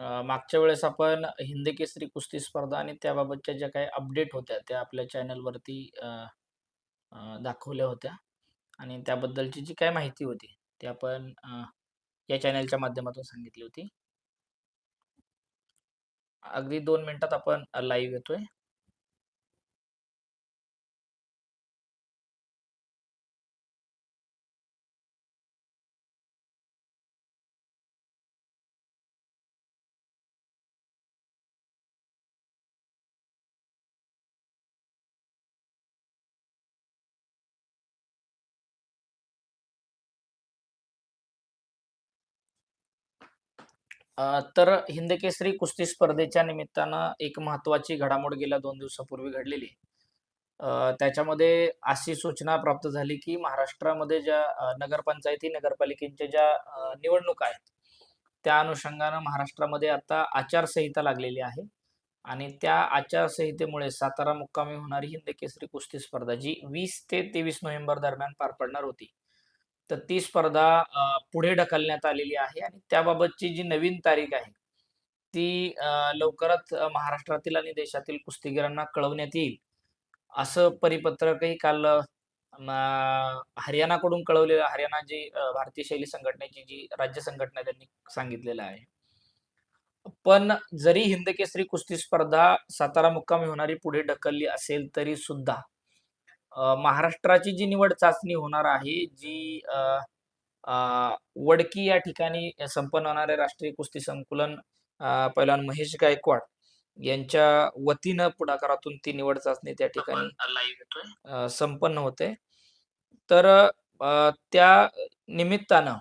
अ, मागच्या वेळेस आपण हिंदी केसरी कुस्ती स्पर्धा आणि त्याबाबतच्या ज्या काही अपडेट होत्या त्या आपल्या चॅनलवरती अ, अ, दाखवल्या होत्या आणि त्याबद्दलची जी काही माहिती होती ती आपण अ, या चॅनलच्या माध्यमातून सांगितली होती. अगदी दोन मिनिटात आपण लाईव्ह येतोय. तर हिंदकेसरी कुस्ती स्पर्धेच्या निमित्तानं एक महत्त्वाची घडामोड गेल्या दोन दिवसापूर्वी घडलेली त्याच्यामध्ये अशी सूचना प्राप्त झाली, की महाराष्ट्रामध्ये ज्या नगरपंचायती, नगरपालिकेच्या ज्या निवडणूक निवडणुका आहेत, त्या अनुषंगानं महाराष्ट्रामध्ये आता आचारसंहिता लागलेली आहे आणि त्या आचारसंहितेमुळे सातारा मुक्कामी होणारी हिंदकेसरी कुस्ती स्पर्धा जी वीस ते 23 नोव्हेंबर दरम्यान पार पडणार होती. तर ती स्पर्धा अ, पुढे ढकलण्यात आलेली आहे आणि त्याबाबतची जी नवीन तारीख आहे, ती अ, लवकरच अ, महाराष्ट्रातील आणि देशातील कुस्तीगीरांना कळवण्यात येईल. असं परिपत्रकही काल अ, म हरियाणाकडून कळवलेलं हरियाणा जी अ, भारतीय शैली संघटनेची जी राज्य संघटना आहे त्यांनी सांगितलेलं आहे. पण जरी हिंदकेसरी कुस्ती स्पर्धा सातारा मुक्कामी होणारी पुढे ढकलली असेल तरी सुद्धा महाराष्ट्राची जी निवड चाचणी होणार आहे, जी वडकी या ठिकाणी संपन्न होणारे राष्ट्रीय कुस्ती संकुलन पैलवान महेश गायकवाड यांच्या वतीनं पुढाकारातून ती निवड चाचणी त्या ठिकाणी संपन्न होते. तर त्या निमित्तानं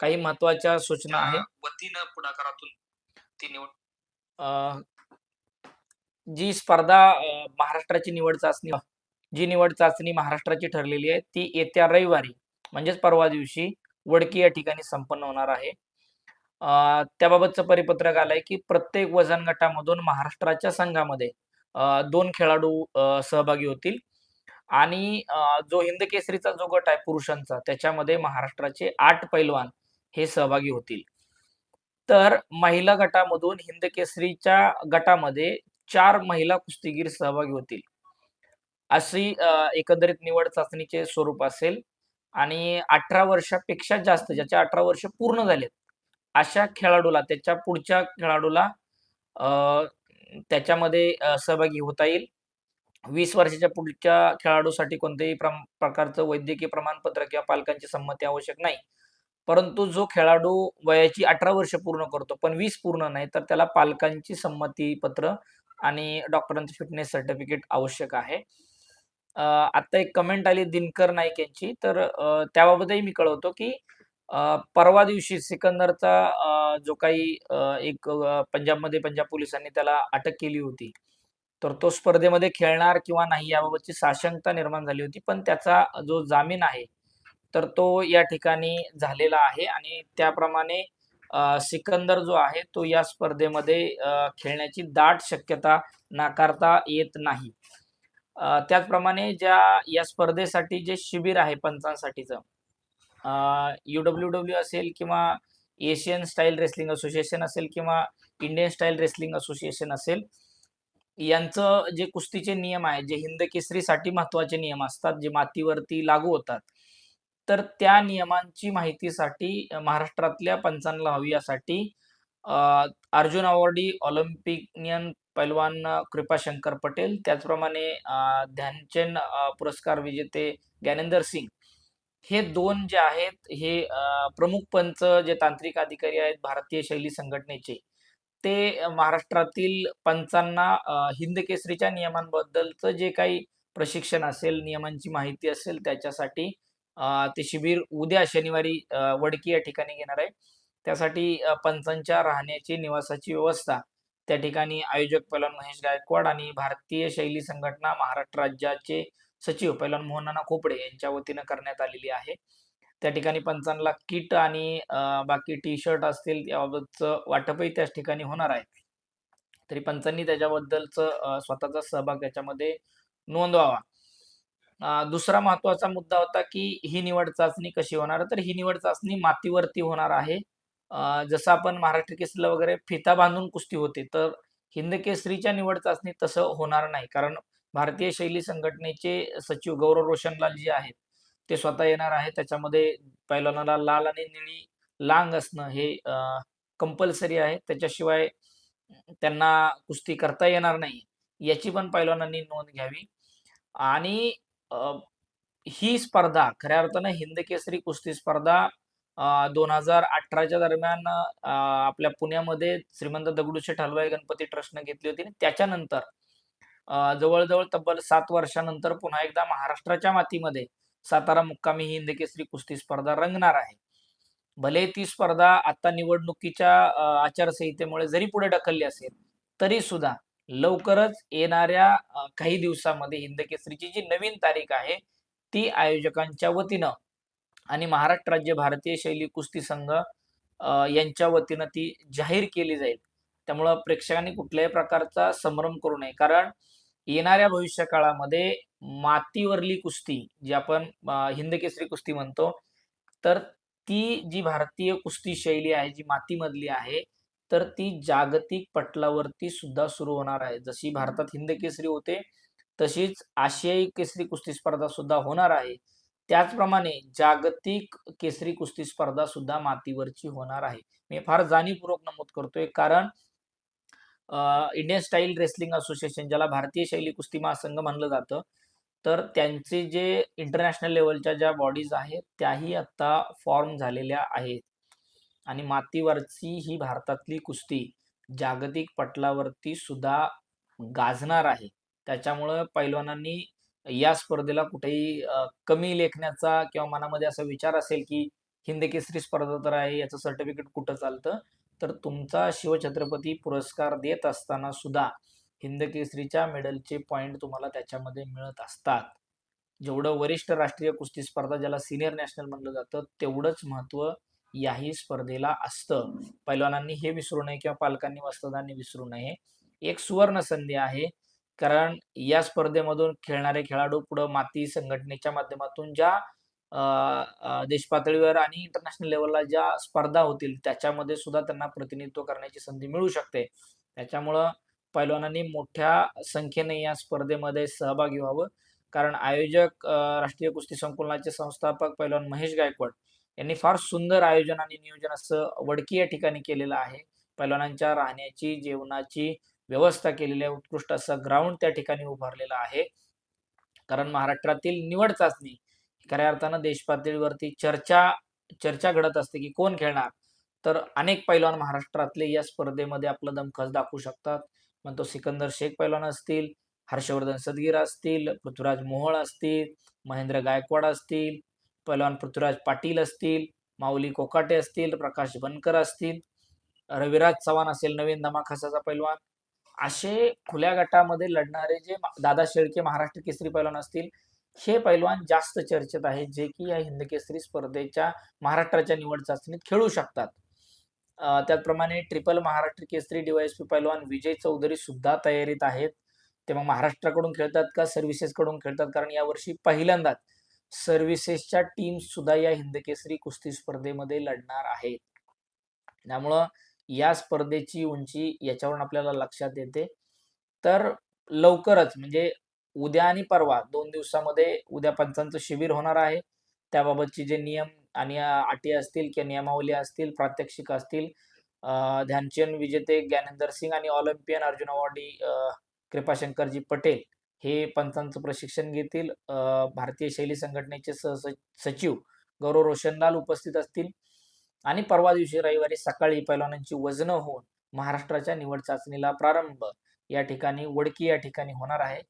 काही महत्त्वाच्या सूचना आहेत. वतीनं पुढाकारातून ती निवड अ, जी स्पर्धा महाराष्ट्राची निवड चाचणी जी निवड चाचणी महाराष्ट्राची ठरलेली आहे, ती येत्या रविवारी म्हणजेच परवा दिवशी वडकी या ठिकाणी संपन्न होणार आहे. त्याबाबतचं परिपत्रक आलंय, की प्रत्येक वजन गटामधून महाराष्ट्राच्या संघामध्ये दोन खेळाडू सहभागी होतील आणि जो हिंद केसरीचा जो गट आहे पुरुषांचा, त्याच्यामध्ये महाराष्ट्राचे आठ पैलवान हे सहभागी होतील. तर महिला गटामधून हिंद केसरीच्या गटामध्ये चार महिला कुस्तीगीर सहभागी होतील. अशी एकंदरीत निवड चाचणीचे स्वरूप असेल आणि 18 वर्षापेक्षा जास्त, ज्याच्या 18 वर्ष पूर्ण झालेत, अशा खेळाडूला त्याच्या पुढच्या खेळाडूला त्याच्यामध्ये सहभागी होता येईल. वीस वर्षाच्या पुढच्या खेळाडूसाठी कोणत्याही प्रकारचं वैद्यकीय प्रमाणपत्र किंवा पालकांची संमती आवश्यक नाही. परंतु जो खेळाडू वयाची 18 वर्ष पूर्ण करतो, पण वीस पूर्ण नाही, तर त्याला पालकांची संमती पत्र आणि डॉक्टरांचं फिटनेस सर्टिफिकेट आवश्यक आहे. आता एक कमेंट आली दिनकर नाईक यांची, तर त्याबाबतही मी कळवतो, की परवा दिवशी सिकंदरचा जो काही एक पंजाबमध्ये पंजाब पोलिसांनी त्याला अटक केली होती. तर तो स्पर्धेमध्ये खेळणार किंवा नाही याबाबतची साशंकता निर्माण झाली होती. पण त्याचा जो जामीन आहे, तर तो या ठिकाणी झालेला आहे आणि त्याप्रमाणे सिकंदर जो आहे तो या स्पर्धेमध्ये खेळण्याची दाट शक्यता नाकारता येत नाही. त्याचप्रमाणे ज्या या स्पर्धेसाठी जे शिबिर आहे पंचांसाठीचं अ, यू-डब्ल्यू-डब्ल्यू असेल किंवा एशियन स्टाईल रेसलिंग असोसिएशन असेल किंवा इंडियन स्टाईल रेसलिंग असोसिएशन असेल, यांचं जे कुस्तीचे नियम आहे जे हिंद केसरीसाठी महत्त्वाचे नियम असतात, जे मातीवरती लागू होतात. तर त्या नियमांची माहितीसाठी महाराष्ट्रातल्या पंचांना हवी यासाठी अर्जुन अवॉर्डी ऑलिम्पियन पैलवान कृपाशंकर पटेल, त्याचप्रमाणे ध्यानचंद पुरस्कार विजेते ज्ञानेंदर सिंग हे दोन जे आहेत, हे प्रमुख पंच जे तांत्रिक अधिकारी आहेत भारतीय शैली संघटनेचे, ते महाराष्ट्रातील पंचांना हिंद केसरीच्या नियमांबद्दलचं जे काही प्रशिक्षण असेल, नियमांची माहिती असेल त्याच्यासाठी ते शिबिर उद्या शनिवारी वडकी या ठिकाणी घेणार आहे. त्यासाठी पंचांच्या राहण्याची, निवासाची व्यवस्था त्या ठिकाणी आयोजक पैलवान महेश गायकवाड आणि भारतीय शैली संघटना महाराष्ट्र राज्याचे सचिव पैलवान मोहनाना खोपडे यांच्या वतीनं करण्यात आलेली आहे. त्या ठिकाणी पंचांना किट आणि बाकी टी-शर्ट असतील याबाबतचं वाटपही त्याच ठिकाणी होणार आहे. तरी पंचांनी त्याच्याबद्दलचं स्वतःचा सहभाग त्याच्यामध्ये नोंदवावा. दुसरा महत्त्वाचा मुद्दा होता, की ही निवड चाचणी कशी होणार? तर ही निवड चाचणी मातीवरती होणार आहे जसं आपण महाराष्ट्र केसरीला वगैरे फिता बांधून कुस्ती होते, तर हिंद केसरीच्या निवड चाचणी तसं होणार नाही. कारण भारतीय शैली संघटनेचे सचिव गौरव रोशनलाल जे आहेत, ते स्वतः येणार आहे त्याच्यामध्ये पैलवानाला लाल आणि निळी लांग असणं हे कंपल्सरी आहे. त्याच्याशिवाय त्यांना कुस्ती करता येणार नाही. याची पण पैलवानांनी नोंद घ्यावी आणि ही स्पर्धा खऱ्या अर्थानं हिंद केसरी कुस्ती स्पर्धा दोन हजार अठराच्या दरम्यान आपल्या पुण्यामध्ये श्रीमंत दगडूशेठ हलवाई गणपती ट्रस्टनं घेतली होती आणि त्याच्यानंतर जवळजवळ तब्बल सात वर्षानंतर पुन्हा एकदा महाराष्ट्राच्या मातीमध्ये सातारा मुक्कामी ही हिंद केसरी कुस्ती स्पर्धा रंगणार आहे. भले ती स्पर्धा आता निवडणुकीच्या आचारसंहितेमुळे जरी पुढे ढकलली असेल, तरी सुद्धा लवकरच येणाऱ्या काही दिवसामध्ये हिंद केसरीची जी नवीन तारीख आहे, ती आयोजकांच्या वतीनं आणि महाराष्ट्र राज्य भारतीय शैली कुस्ती संघ यांच्या वतीनं ती जाहीर केली जाईल. त्यामुळं प्रेक्षकांनी कुठल्याही प्रकारचा संभ्रम करू नये. कारण येणाऱ्या भविष्य काळामध्ये मातीवरली कुस्ती जी आपण हिंदकेसरी हिंद केसरी कुस्ती म्हणतो, तर ती जी भारतीय कुस्ती शैली आहे, जी मातीमधली आहे, तर ती जागतिक पटलावरती सुद्धा सुरू होणार आहे. जशी भारतात हिंद केसरी होते, तशीच आशियाई केसरी कुस्ती स्पर्धा सुद्धा होणार आहे. त्याचप्रमाणे जागतिक केसरी कुस्ती स्पर्धा सुद्धा मातीवरची होणार आहे. मी फार जाणीवपूर्वक नमूद करतोय कारण इंडियन स्टाईल रेसलिंग असोसिएशन ज्याला भारतीय शैली कुस्ती महासंघ म्हणलं जातं, तर त्यांचे जे इंटरनॅशनल लेवलच्या ज्या बॉडीज आहेत, त्याही आता फॉर्म झालेल्या आहेत. आणि मातीवरची ही भारतातली कुस्ती जागतिक पटलावरती सुद्धा गाजणार आहे. त्याच्यामुळं पैलवानांनी या स्पर्धेला कुठेही कमी लेखण्याचा किंवा मनामध्ये असा विचार असेल, की हिंद केसरी स्पर्धा तर आहे, याचं सर्टिफिकेट कुठं चालतं? तर तुमचा शिवछत्रपती पुरस्कार देत असताना सुद्धा हिंद केसरीच्या मेडलचे पॉईंट तुम्हाला त्याच्यामध्ये मिळत असतात. जेवढं वरिष्ठ राष्ट्रीय कुस्ती स्पर्धा ज्याला सिनियर नॅशनल म्हणलं जातं, तेवढंच महत्त्व याही स्पर्धेला असतं. पैलवानांनी हे विसरू नये किंवा पालकांनी, वस्तादांनी विसरू नये. एक सुवर्ण संधी आहे. कारण या स्पर्धेमधून खेळणारे खेळाडू पुढं माती संघटनेच्या माध्यमातून ज्या देशपातळीवर देश पातळीवर आणि इंटरनॅशनल लेवलला ज्या स्पर्धा होतील, त्याच्यामध्ये सुद्धा त्यांना प्रतिनिधित्व करण्याची संधी मिळू शकते. त्याच्यामुळं पैलवानांनी मोठ्या संख्येने या स्पर्धेमध्ये सहभागी व्हावं. कारण आयोजक राष्ट्रीय कुस्ती संकुलनाचे संस्थापक पैलवान महेश गायकवाड यांनी फार सुंदर आयोजन आणि नियोजन असं वडकी या ठिकाणी केलेलं आहे. पैलवानांच्या राहण्याची, जेवणाची व्यवस्था केलेली आहे. उत्कृष्ट असं ग्राउंड त्या ठिकाणी उभारलेलं आहे. कारण महाराष्ट्रातील निवड चाचणी खऱ्या अर्थानं देशपातळीवरती चर्चा चर्चा घडत असते, की कोण खेळणार? तर अनेक पैलवान महाराष्ट्रातले या स्पर्धेमध्ये आपला दमखस दाखवू शकतात. मग तो सिकंदर शेख पैलवान असतील, हर्षवर्धन सदगीर असतील, पृथ्वीराज मोहोळ असतील, महेंद्र गायकवाड असतील, पहलवान पृथ्वीराज पाटील असतील, माऊली कोकाटे असतील, प्रकाश बनकर असतील, रविराज चव्हाण असेल, नवीन धमाखासाचा पैलवान. असे खुल्या गटामध्ये लढणारे जे दादा शेळके महाराष्ट्र केसरी पैलवान असतील, हे पैलवान जास्त चर्चेत आहेत, जे की या हिंद केसरी स्पर्धेच्या महाराष्ट्राच्या निवड चाचणीत खेळू शकतात. त्याचप्रमाणे triple Maharashtra Kesari DYS P पैलवान विजय चौधरी सुद्धा तयारीत आहेत. ते मग महाराष्ट्राकडून खेळतात का सर्व्हिसेसकडून खेळतात? कारण यावर्षी पहिल्यांदाच सर्व्हिसेसच्या टीम सुद्धा या हिंदकेसरी कुस्ती स्पर्धेमध्ये लढणार आहेत. त्यामुळं या स्पर्धेची उंची याच्यावरून आपल्याला लक्षात येते. तर लवकरच म्हणजे उद्या आणि परवा दोन दिवसामध्ये उद्या पंचांचं शिबिर होणार आहे. त्याबाबतचे जे नियम आणि अटी असतील किंवा नियमावली असतील, प्रात्यक्षिक असतील, ध्यानचंद विजेते ज्ञानेंदर सिंग आणि ऑलिम्पियन अर्जुन अवॉर्डी कृपाशंकरजी पटेल हे पंचांचं प्रशिक्षण घेतील. भारतीय शैली संघटनेचे सचिव गौरव रोशनलाल उपस्थित असतील आणि परवा दिवशी रविवारी सकाळी पैलवानांची वजनं होऊन महाराष्ट्राच्या निवड चाचणीला प्रारंभ या ठिकाणी वडकी या ठिकाणी होणार आहे.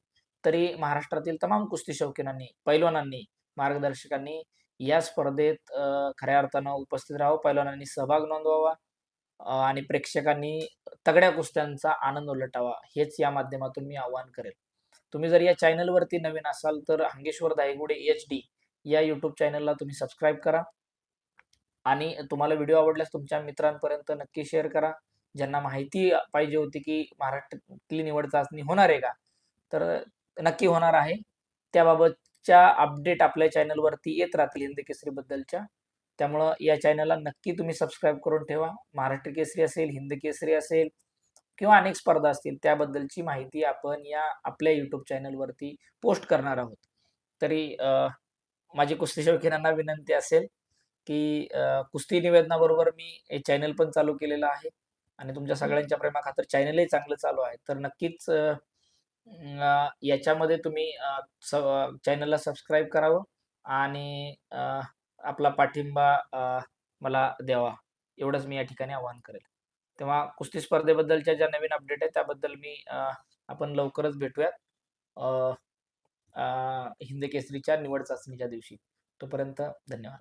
तरी महाराष्ट्रातील तमाम कुस्ती शौकीनांनी, पैलवानांनी, मार्गदर्शकांनी या स्पर्धेत खऱ्या अर्थानं उपस्थित राहावं, पैलवानांनी सहभाग नोंदवावा आणि प्रेक्षकांनी तगड्या कुस्त्यांचा आनंद उलटावा, हेच या माध्यमातून मी आवाहन करेल. तुम्ही जर या चॅनलवरती नवीन असाल, तर हंगेश्वर दायगुडे एच-डी या युट्यूब चॅनलला तुम्ही सबस्क्राईब करा. आणि तुम्हाला व्हिडिओ आवडल्यास तुमच्या मित्रांपर्यंत नक्की शेअर करा. ज्यांना माहिती पाहिजे होती, की महाराष्ट्रातली निवड चाचणी होणार आहे का? तर नक्की होणार आहे. त्याबाबतच्या अपडेट आपल्या चॅनलवरती येत राहतील हिंद केसरीबद्दलच्या. त्यामुळं या चॅनलला नक्की तुम्ही सबस्क्राईब करून ठेवा महाराष्ट्र केसरी असेल हिंद केसरी असेल किंवा अनेक स्पर्धा असतील त्याबद्दलची माहिती आपण या आपल्या यूट्यूब चॅनलवरती पोस्ट करणार आहोत. तरी माझी कुस्ती शौकीनांना विनंती असेल की कुस्ती निवेदनाबरोबर मी हे चॅनल पण चालू केलेलं आहे आणि तुमच्या सगळ्यांच्या प्रेमाखातर चॅनलही चांगलं चालू आहे. तर नक्कीच याच्यामध्ये तुम्ही चॅनलला सबस्क्राईब करावं आणि आपला पाठिंबा मला द्यावा. एवढंच मी या ठिकाणी आवाहन करेल. तेव्हा कुस्ती स्पर्धेबद्दलच्या ज्या नवीन अपडेट आहेत त्याबद्दल मी आपण लवकरच भेटूयात. अ, हिंद केसरीच्या निवड चाचणीच्या दिवशी. तोपर्यंत धन्यवाद.